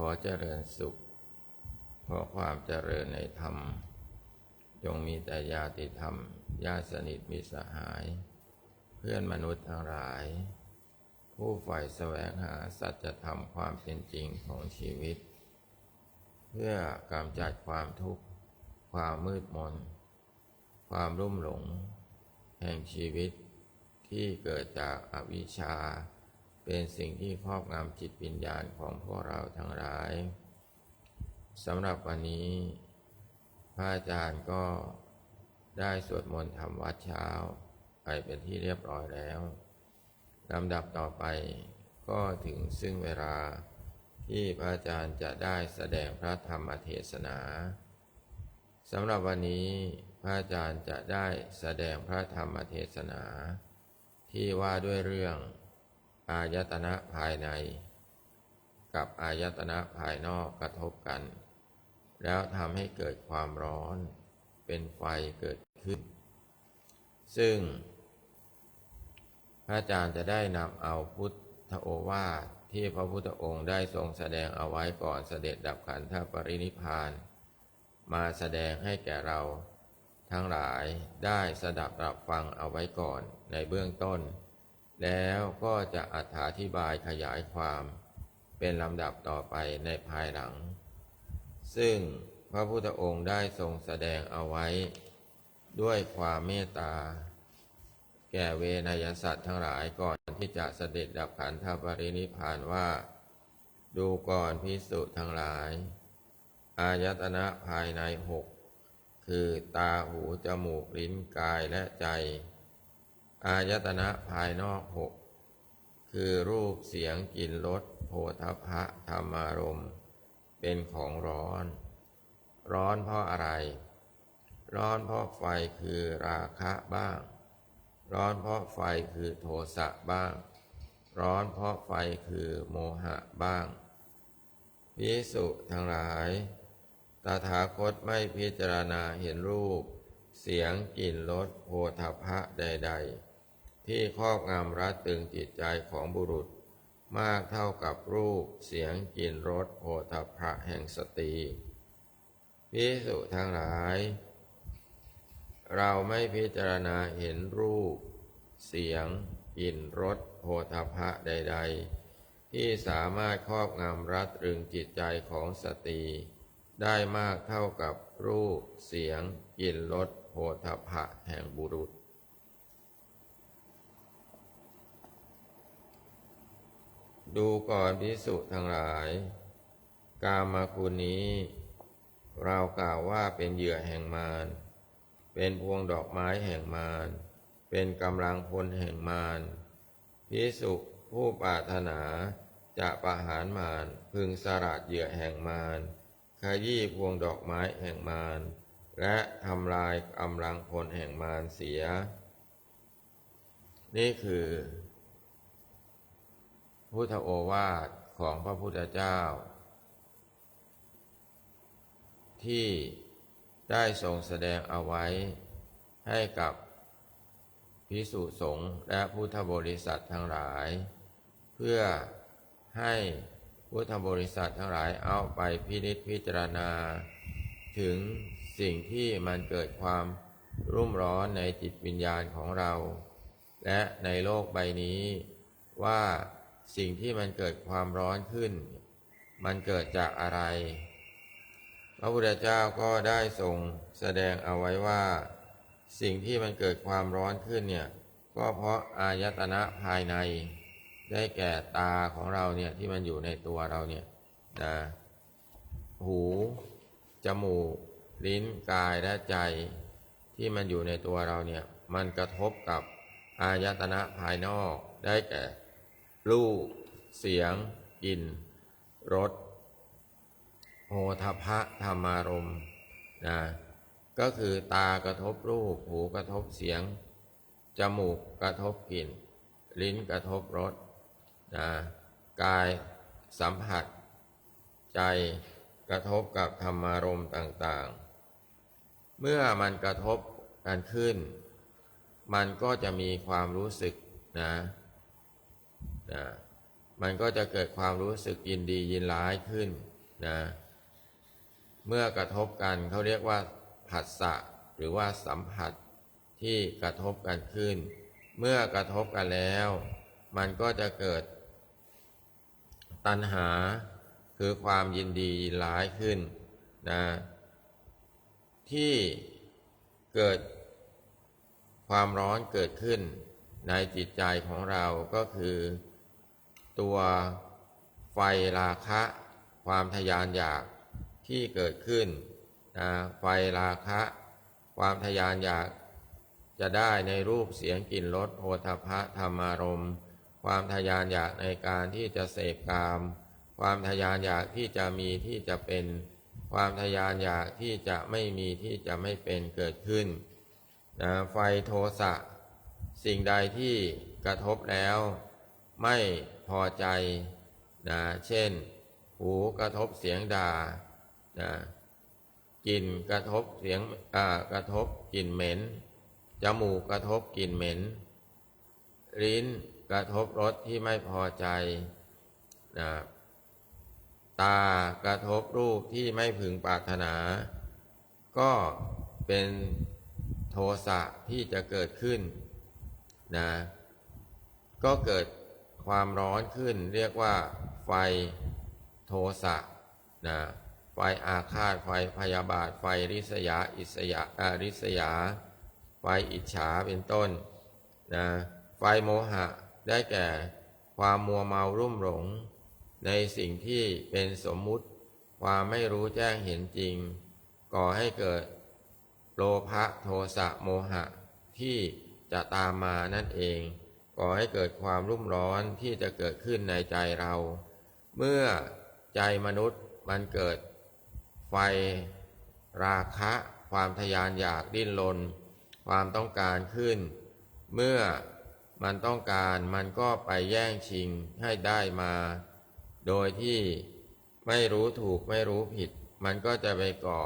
ขอเจริญสุข ขอความเจริญในธรรม จงมีแต่ญาติธรรม ญาติสนิทมิสหาย เพื่อนมนุษย์ทั้งหลาย ผู้ใฝ่แสวงหาสัจธรรมความเป็นจริงของชีวิต เพื่อกำจัดความทุกข์ ความมืดมน ความรุ่มหลง แห่งชีวิตที่เกิดจากอวิชชา เป็นสิ่งที่ครอบงำจิตวิญญาณของพวกเราทั้งหลายสำหรับวันนี้ พระอาจารย์ก็ได้สวดมนต์ทำวัดเช้า ไปเป็นที่เรียบร้อยแล้วลำดับต่อไปก็ถึงซึ่งเวลาที่พระอาจารย์จะได้แสดงพระธรรมเทศนาสำหรับวันนี้พระอาจารย์จะได้แสดงพระธรรมเทศนา ที่ว่าด้วยเรื่อง อายตนะภายใน กับอายตนะภายนอกกระทบกัน แล้วทำให้เกิดความร้อน เป็นไฟเกิดขึ้น ซึ่ง พระอาจารย์จะได้นำเอาพุทธโอวาทที่พระพุทธองค์ได้ทรงแสดงเอาไว้ก่อนเสด็จดับขันธปรินิพานมาแสดงให้แก่เราทั้งหลายได้สดับรับฟังเอาไว้ก่อนในเบื้องต้น แล้วก็จะอธิบายขยายความเป็นลำดับต่อไปในภายหลัง ซึ่งพระพุทธองค์ได้ทรงแสดงเอาไว้ ด้วยความเมตตา แก่เวนยสัตว์ทั้งหลายก่อนที่จะเสด็จดับขันธปรินิพพานว่า ดูก่อนพิสุทั้งหลาย อายตนะภายในหกคือตาหูจมูกลิ้นกายและใจ อายตนะภายนอกหกคือรูปเสียงกลิ่นรสโผฏฐะธรรมารมณ์เป็นของร้อน ร้อนเพราะอะไร ร้อนเพราะไฟคือราคะบ้าง ร้อนเพราะไฟคือโทสะบ้าง ร้อนเพราะไฟคือโมหะบ้างพิสุทั้งหลาย ตถาคตไม่พิจารณาเห็นรูป เสียงกลิ่นรสโผฏฐะใด ๆ ที่ครอบงำรัดตึงจิตใจของบุรุษ มากเท่ากับรูปเสียงกลิ่นรสโผฏฐะแห่งสตรีพิสุทั้งหลาย เราไม่พิจารณาเห็นรูป เสียงกลิ่นรสโผฏฐะใด ๆ ที่สามารถครอบงำรัดรึงจิตใจของสตรีได้มากเท่ากับรูป เสียงกลิ่นรสโผฏฐะแห่งบุรุษ ดูก่อนพิสุทั้งหลาย กามาคุณนี้ เรากล่าวว่าเป็นเหยื่อแห่งมาร เป็นพวงดอกไม้แห่งมาร เป็นกำลังพลแห่งมารพิสุผู้ปรารถนาจะประหารมารพึงสลัดเหยื่อแห่งมารขยี้พวงดอกไม้แห่งมารและทำลายกำลังพลแห่งมารเสีย นี่คือ พุทธโอวาทของพระพุทธเจ้า ที่ได้ทรงแสดงเอาไว้ให้กับพิสุสงฆ์และพุทธบริษัททั้งหลาย เพื่อให้พุทธบริษัททั้งหลายเอาไปพินิจพิจารณา ถึงสิ่งที่มันเกิดความรุ่มร้อนในจิตวิญญาณของเรา และในโลกใบนี้ว่า สิ่งที่มันเกิดความร้อนขึ้น มันเกิดจากอะไร พระพุทธเจ้าก็ได้ทรงแสดงเอาไว้ว่า สิ่งที่มันเกิดความร้อนขึ้นเนี่ยก็เพราะอายตนะภายใน ได้แก่ตาของเราเนี่ยที่มันอยู่ในตัวเราเนี่ยนะหูจมูกลิ้นกายและใจที่มันอยู่ในตัวเราเนี่ยมันกระทบกับอายตนะภายนอกได้แก่ รูป เสียงกลิ่นรสโหทพะธรรมารมนะก็คือตากระทบรูป หูกระทบเสียง จมูกกระทบกลิ่น ลิ้นกระทบรสนะกายสัมผัส ใจกระทบกับธรรมารมต่างๆ เมื่อมันกระทบกันขึ้น มันก็จะมีความรู้สึกนะ นะมันก็จะเกิดความรู้สึกยินดียินร้ายขึ้นนะเมื่อกระทบกันเขาเรียกว่าผัสสะหรือว่าสัมผัสที่กระทบกันขึ้น เมื่อกระทบกันแล้ว มันก็จะเกิด ตัณหาคือความยินดียินร้ายขึ้นนะที่เกิดความร้อนเกิดขึ้นในจิตใจของเราก็คือ ตัวไฟราคะ ความทยานอยากที่เกิดขึ้นนะไฟราคะ ความทยานอยากจะได้ในรูปเสียงกลิ่นรสโอทพะธรรมารมณ์ ความทยานอยากในการที่จะเสพกาม ความทยานอยากที่จะมีที่จะเป็น ความทยานอยากที่จะไม่มีที่จะไม่เป็นเกิดขึ้นนะไฟโทสะ สิ่งใดที่กระทบแล้ว ไม่พอใจนะเช่น หูกระทบเสียงด่านะกลิ่นกระทบเสียงอ่ากระทบกลิ่นเหม็น จมูกกระทบกลิ่นเหม็น ลิ้นกระทบรสที่ไม่พอใจนะตากระทบรูปที่ไม่พึงปรารถนา ก็เป็นโทสะที่จะเกิดขึ้นนะก็เกิด ความร้อนขึ้น เรียกว่า ไฟโทสะนะไฟอาฆาตไฟพยาบาท ไฟริษยา อิสยาอาริษยา ไฟอิจฉาเป็นต้นนะไฟโมหะได้แก่ความมัวเมารุ่มหลง ในสิ่งที่เป็นสมมุติ ความไม่รู้แจ้งเห็นจริง ก่อให้เกิดโลภะโทสะโมหะที่จะตามมานั่นเอง ก่อให้เกิดความรุ่มร้อนที่จะเกิดขึ้นในใจเรา เมื่อใจมนุษย์มันเกิด ไฟ ราคะ ความทยานอยากดิ้นรนความต้องการขึ้น เมื่อมันต้องการมันก็ไปแย่งชิงให้ได้มา โดยที่ไม่รู้ถูกไม่รู้ผิด มันก็จะไปก่อ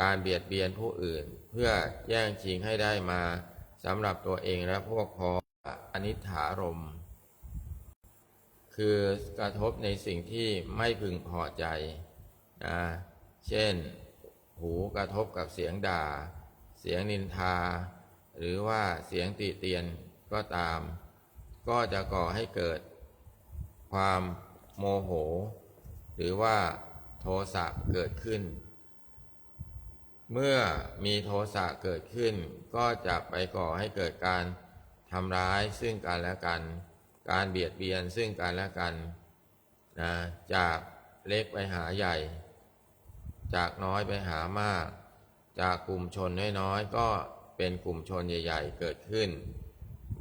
การเบียดเบียนผู้อื่น เพื่อแย่งชิงให้ได้มาสำหรับตัวเองและพวกพ้องอ นิถารม คือกระทบในสิ่งที่ไม่พึงพอใจนะเช่น หูกระทบกับเสียงด่า เสียงนินทา หรือว่าเสียงติเตียนก็ตาม ก็จะก่อให้เกิด ความโมโห หรือว่าโทสะเกิดขึ้น เมื่อมีโทสะเกิดขึ้น ก็จะไปก่อให้เกิดการ ทำร้ายซึ่งกันและกัน การเบียดเบียนซึ่งกันและกันนะจากเล็กไปหาใหญ่ จากน้อยไปหามาก จากกลุ่มชนน้อยๆก็เป็นกลุ่มชนใหญ่ ๆ เกิดขึ้น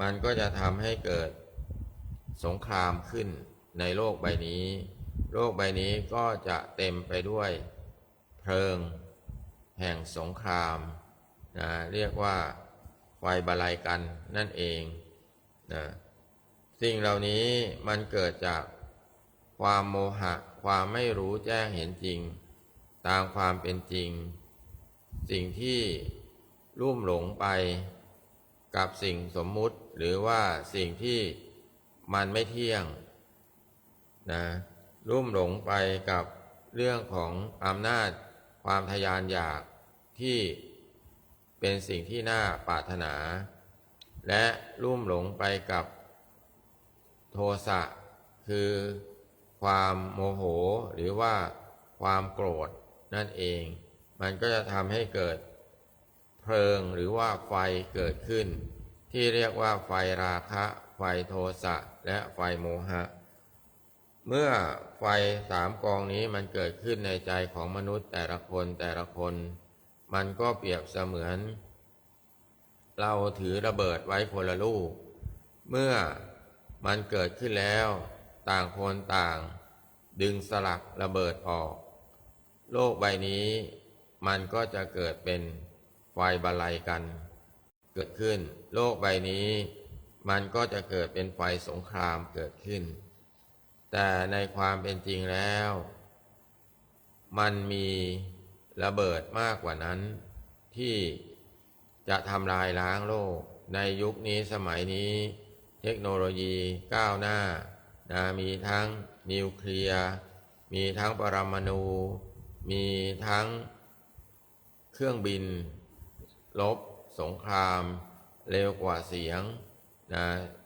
มันก็จะทำให้เกิดสงครามขึ้นในโลกใบนี้ โลกใบนี้ก็จะเต็มไปด้วยเพลิง แห่งสงครามนะเรียกว่า ไฟบาลัยกันนั่นเองนะสิ่งเหล่านี้มันเกิดจากความโมหะ ความไม่รู้แจ้งเห็นจริง ตามความเป็นจริง สิ่งที่ลุ่มหลงไปกับสิ่งสมมุติหรือว่าสิ่งที่มันไม่เที่ยงนะลุ่มหลงไปกับเรื่องของอำนาจความทยานอยากที่ เป็นสิ่งที่น่าปรารถนา และลุ่มหลงไปกับโทสะ คือความโมโหหรือว่าความโกรธนั่นเอง มันก็จะทำให้เกิดเพลิงหรือว่าไฟเกิดขึ้น ที่เรียกว่าไฟราคะ ไฟโทสะ และไฟโมหะ เมื่อไฟสามกองนี้มันเกิดขึ้นในใจของมนุษย์แต่ละคนแต่ละคน มันก็เปรียบเสมือน เราถือระเบิดไว้คนละลูก เมื่อมันเกิดขึ้นแล้ว ต่างคนต่าง ดึงสลักระเบิดออก โลกใบนี้ มันก็จะเกิดเป็นไฟบาลัยกัน เกิดขึ้น โลกใบนี้ มันก็จะเกิดเป็นไฟสงครามเกิดขึ้น แต่ในความเป็นจริงแล้ว มันมี ระเบิดมากกว่านั้น ที่จะทำลายล้างโลก ในยุคนี้สมัยนี้ เทคโนโลยีก้าวหน้านะมีทั้งนิวเคลียร์ มีทั้งปรมาณู มีทั้งเครื่องบิน ลบ สงคราม เร็วกว่าเสียงนะ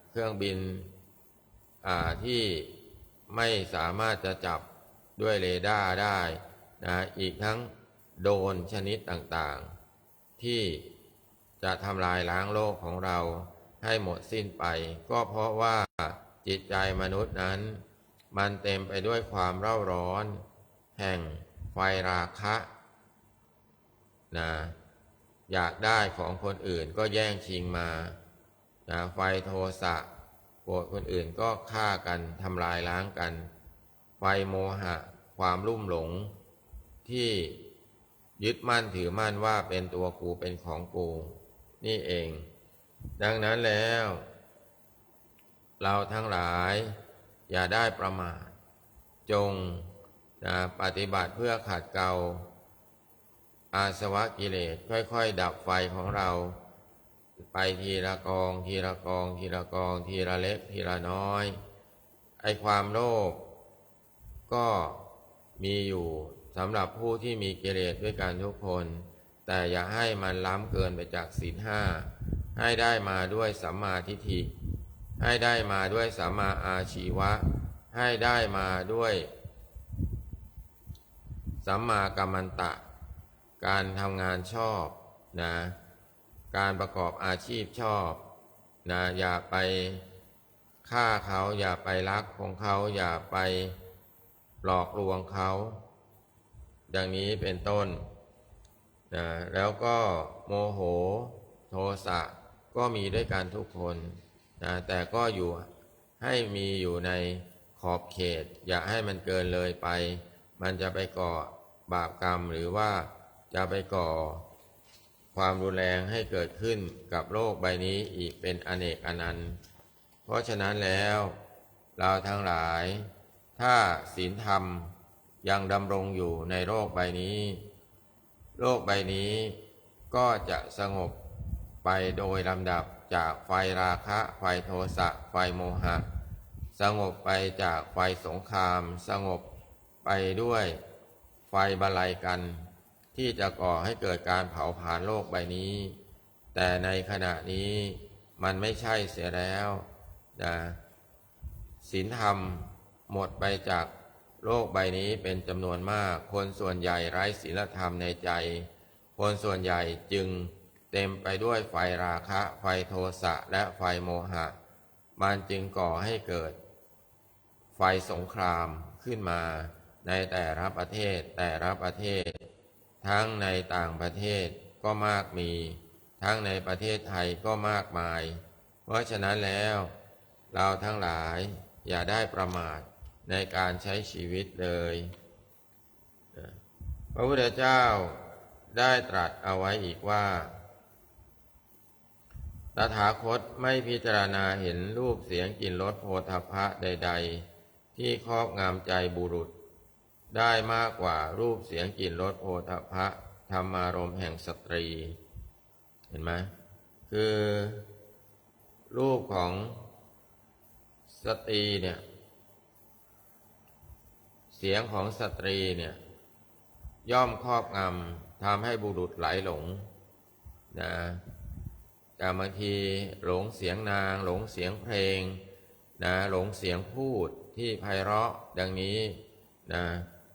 เครื่องบินที่ไม่สามารถจะจับด้วยเรดาร์ได้นะอีกทั้ง โดนชนิดต่างๆ ที่จะทำลายล้างโลกของเราให้หมดสิ้นไป ก็เพราะว่าจิตใจมนุษย์นั้น มันเต็มไปด้วยความเร่าร้อน แห่งไฟราคะนะอยากได้ของคนอื่นก็แย่งชิงมานะไฟโทสะโกรธคนอื่นก็ฆ่ากันทำลายล้างกัน ไฟโมหะ ความรุ่มหลงที่ ยึดมั่นถือมั่นว่าเป็นตัวกูเป็นของกู นี่เอง ดังนั้นแล้ว เราทั้งหลาย อย่าได้ประมาทจงนะปฏิบัติเพื่อขัดเกลาอาสวะกิเลสค่อยๆ ดับไฟของเรา ไปทีละกอง ทีละกอง ทีละกอง ทีละเล็ก ทีละน้อย ไอความโลภก็มีอยู่ สำหรับผู้ที่มีกิเลสด้วยกันทุกคน แต่อย่าให้มันล้ำเกินไปจากศีลห้าให้ได้มาด้วยสัมมาทิฏฐิ ให้ได้มาด้วยสัมมาอาชีวะ ให้ได้มาด้วยสัมมากัมมันตะ การทำงานชอบนะการประกอบอาชีพชอบนะอย่าไปฆ่าเขา อย่าไปรักของเขา อย่าไปหลอกลวงเขา อย่างนี้เป็นต้นนะแล้วก็โมโหโทสะก็มีด้วยกันทุกคนนะแต่ก็อยู่ให้มีอยู่ในขอบเขต อย่าให้มันเกินเลยไป มันจะไปก่อบาปกรรมหรือว่าจะไปก่อ ความรุนแรงให้เกิดขึ้นกับโลกใบนี้อีกเป็นอเนกอนันต์ เพราะฉะนั้นแล้ว เราทั้งหลาย ถ้าศีลธรรม ยังดำรงอยู่ในโลกใบนี้ โลกใบนี้ก็จะสงบไปโดยลำดับจากไฟราคะ ไฟโทสะ ไฟโมหะ สงบไปจากไฟสงคราม สงบไปด้วยไฟบาลัยกัน ที่จะก่อให้เกิดการเผาผลาญโลกใบนี้ แต่ในขณะนี้มันไม่ใช่เสียแล้วนะศีลธรรมหมดไปจาก โลกใบนี้เป็นจำนวนมาก คนส่วนใหญ่ไร้ศีลธรรมในใจ คนส่วนใหญ่จึงเต็มไปด้วยไฟราคะ ไฟโทสะ และไฟโมหะ มันจึงก่อให้เกิด ไฟสงครามขึ้นมาในแต่ละประเทศแต่ละประเทศ ทั้งในต่างประเทศก็มากมี ทั้งในประเทศไทยก็มากมาย เพราะฉะนั้นแล้ว เราทั้งหลายอย่าได้ประมาท ในการใช้ชีวิตเลยพระพุทธเจ้าได้ตรัสเอาไว้อีกว่า ตถาคตไม่พิจารณาเห็นรูปเสียงกลิ่นรสโผฏฐัพะใด ๆ ที่ครอบงำใจบุรุษ ได้มากกว่ารูปเสียงกลิ่นรสโผฏฐัพะธรรมารมแห่งสตรี เห็นไหมคือรูปของสตรีเนี่ย เสียงของสตรีเนี่ยย่อมครอบงำทำให้บุรุษไหลหลงนะแต่บางทีหลงเสียงนาง หลงเสียงเพลงนะหลงเสียงพูดที่ไพเราะดังนี้นะ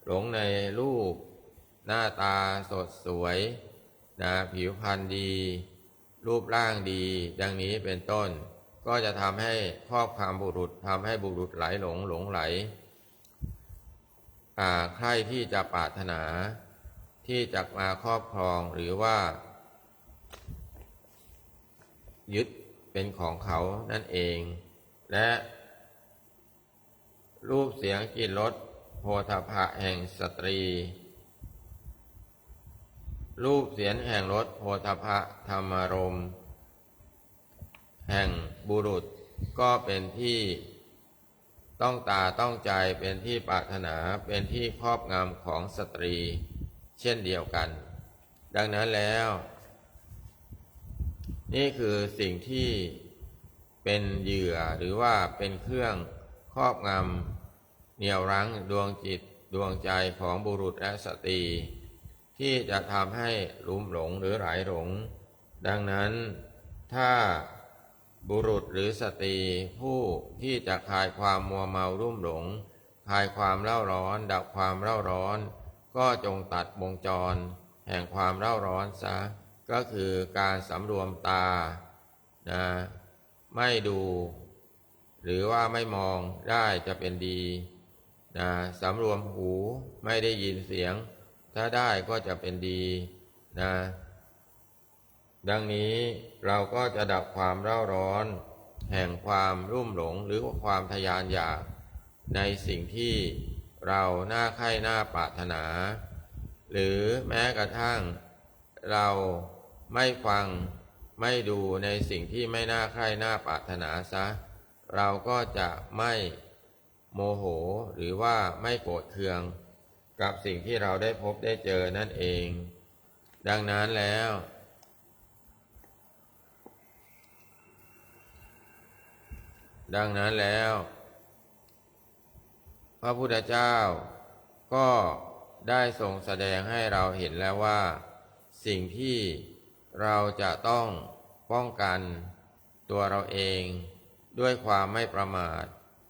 หลงในรูปหน้าตาสดสวยนะผิวพรรณดี รูปร่างดี ดังนี้เป็นต้น ก็จะทำให้ครอบความบุรุษทำให้บุรุษไหลหลงหลงไหล ใครที่จะปรารถนา ที่จะมาครอบครองหรือว่า ยึดเป็นของเขานั่นเอง และ รูปเสียงกลิ่นรสโพธพะแห่งสตรี รูปเสียงแห่งรสโพธพะธรรมรม แห่งบุรุษก็เป็นที่ ต้องตาต้องใจเป็นที่ปรารถนาเป็นที่ครอบงำของสตรี เช่นเดียวกัน ดังนั้นแล้ว นี่คือสิ่งที่เป็นเหยื่อหรือว่าเป็นเครื่องครอบงำเหนี่ยวรั้งดวงจิตดวงใจของบุรุษและสตรี ที่จะทำให้ลุ่มหลงหรือไหลหลง ดังนั้นถ้า บุรุษหรือสตรีผู้ที่จะคลายความมัวเมารุ่มหลงคลายความเล่าร้อน ดับความเล่าร้อน ก็จงตัดวงจร แห่งความเล่าร้อนซะ ก็คือการสำรวมตานะไม่ดู หรือว่าไม่มองได้จะเป็นดีนะสำรวมหูไม่ได้ยินเสียง ถ้าได้ก็จะเป็นดีนะ ดังนี้เราก็จะดับความเร่าร้อน แห่งความรุ่มหลงหรือว่าความทยานอยาก ในสิ่งที่เราหน้าใคร่หน้าปรารถนา หรือแม้กระทั่ง เราไม่ฟังไม่ดูในสิ่งที่ไม่น่าใคร่น่าปรารถนาซะ เราก็จะไม่โมโหหรือว่าไม่โกรธเคือง กับสิ่งที่เราได้พบได้เจอนั่นเอง ดังนั้นแล้ว ดังนั้นแล้ว พระพุทธเจ้าก็ได้ทรงแสดงให้เราเห็นแล้วว่า สิ่งที่เราจะต้องป้องกันตัวเราเองด้วยความไม่ประมาท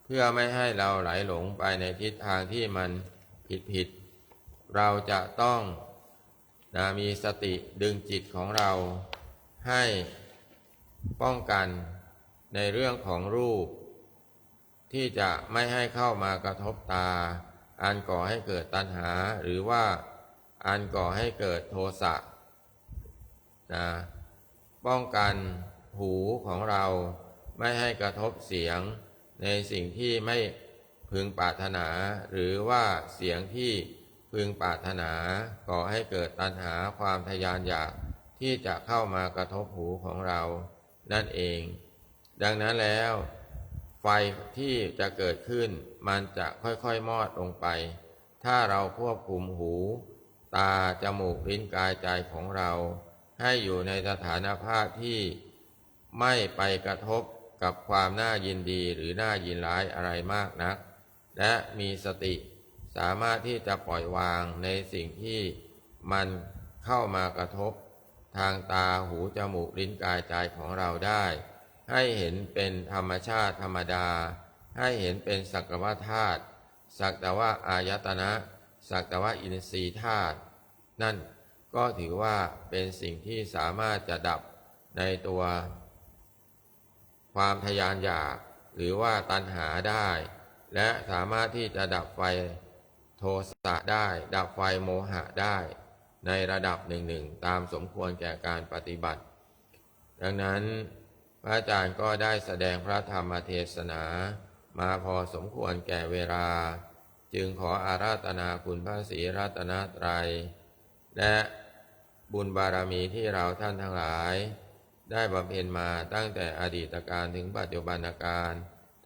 เพื่อไม่ให้เราไหลหลงไปในทิศทางที่มันผิดผิดๆเราจะต้องนะมีสติดึงจิตของเราให้ป้องกัน ในเรื่องของรูป ที่จะไม่ให้เข้ามากระทบตา อันก่อให้เกิดตัณหา หรือว่าอันก่อให้เกิดโทสะนะป้องกันหูของเราไม่ให้กระทบเสียงในสิ่งที่ไม่พึงปรารถนา หรือว่าเสียงที่พึงปรารถนาก่อให้เกิดตัณหาความทยานอยากที่จะเข้ามากระทบหูของเรา นั่นเอง ดังนั้นแล้ว ไฟที่จะเกิดขึ้น มันจะค่อยๆมอดลงไป ถ้าเราควบคุมหู ตา จมูก ลิ้น กายใจของเรา ให้อยู่ในสถานภาพที่ไม่ไปกระทบกับความน่ายินดีหรือน่ายินร้ายอะไรมากนัก และมีสติสามารถที่จะปล่อยวางในสิ่งที่มันเข้ามากระทบ ทางตาหูจมูกลิ้นกายใจของเราได้ ให้เห็นเป็นธรรมชาติธรรมดา ให้เห็นเป็นสักวะธาตุสักแต่ว่าอายตนะ สักแต่ว่าอินทรีย์ธาตุนั่นก็ถือว่าเป็นสิ่งที่สามารถจะดับในตัว ความทยานอยากหรือว่าตัณหาได้ และสามารถที่จะดับไฟโทสะได้ ดับไฟโมหะได้ ในระดับหนึ่งๆตามสมควรแก่การปฏิบัติ ดังนั้น ระอาจารย์ก็ได้แสดงพระธรรมเทศนา มาพอสมควรแก่เวลา จึงขออาราธนาคุณพระศรีรัตนตรัย และบุญบารมีที่เราท่านทั้งหลาย ได้บำเพ็ญมาตั้งแต่อดีตการถึงปัจจุบันการ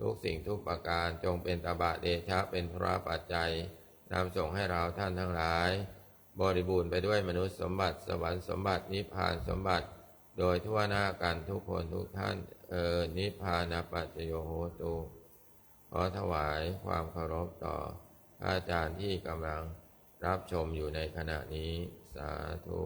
ทุกสิ่งทุกประการจงเป็นตบะเดชะเป็นพระปัจจัยนำส่งให้เราท่านทั้งหลาย บริบูรณ์ไปด้วยมนุษย์สมบัติสวรรค์สมบัตินิพพานสมบัติ โดยทั่วหน้ากันทุกคนทุกท่าน เออนิพพานาปัจโยโหตุขอถวายความเคารพต่ออาจารย์ที่กำลังรับชมอยู่ในขณะนี้สาธุ